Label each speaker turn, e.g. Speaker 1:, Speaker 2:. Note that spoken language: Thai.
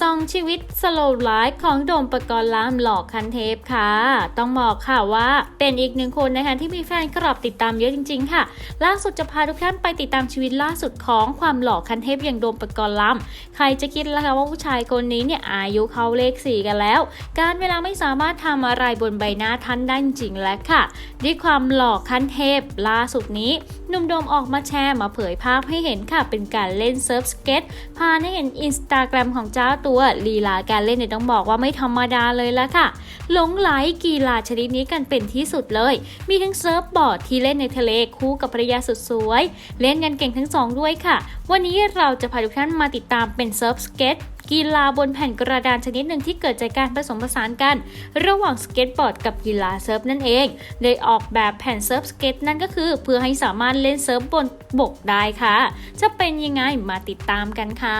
Speaker 1: ซองชีวิตสโลว์ไลฟ์ของโดมปกรณ์ลามหลอกคันเทพค่ะ ต้องบอกค่ะว่าเป็นอีกหนึ่งคนนะคะที่มีแฟนคลับติดตามเยอะจริง ๆ ค่ะ ล่าสุดจะพาทุกท่านไปติดตามชีวิตล่าสุดของความหล่อคันเทพอย่างโดมปกรณ์ลามใครจะคิดล่ะคะว่าผู้ชายคนนี้เนี่ยอายุเขาเลขสี่กันแล้ว การเวลาไม่สามารถทำอะไรบนใบหน้าท่านได้จริงแล้วค่ะ ด้วยความหล่อขั้นเทพล่าสุดนี้ นุ่มโดมออกมาแชร์มาเผยภาพให้เห็นค่ะ เป็นการเล่นเซิร์ฟสเก็ตพาให้เห็นอินสตาแกรมของเจ้าตัวลีลาการเล่นเนี่ยต้องบอกว่าไม่ธรรมดาเลยละค่ะหลงไหลกีฬาชนิดนี้กันเป็นที่สุดเลย มีทั้งเซิร์ฟบอร์ดที่เล่นในทะเลคู่กับภรรยาสุดสวย เล่นกันเก่งทั้งสองด้วยค่ะ วันนี้เราจะพาทุกท่านมาติดตามเป็นเซิร์ฟสเก็ต กีฬาบนแผ่นกระดานชนิดหนึ่งที่เกิดจากการผสมผสานกัน ระหว่างสเก็ตบอร์ดกับกีฬาเซิร์ฟนั่นเองโดยออกแบบแผ่นเซิร์ฟสเก็ตนั่นก็คือ เพื่อให้สามารถเล่นเซิร์ฟบนบกได้ค่ะ จะเป็นยังไงมาติดตามกันค่ะ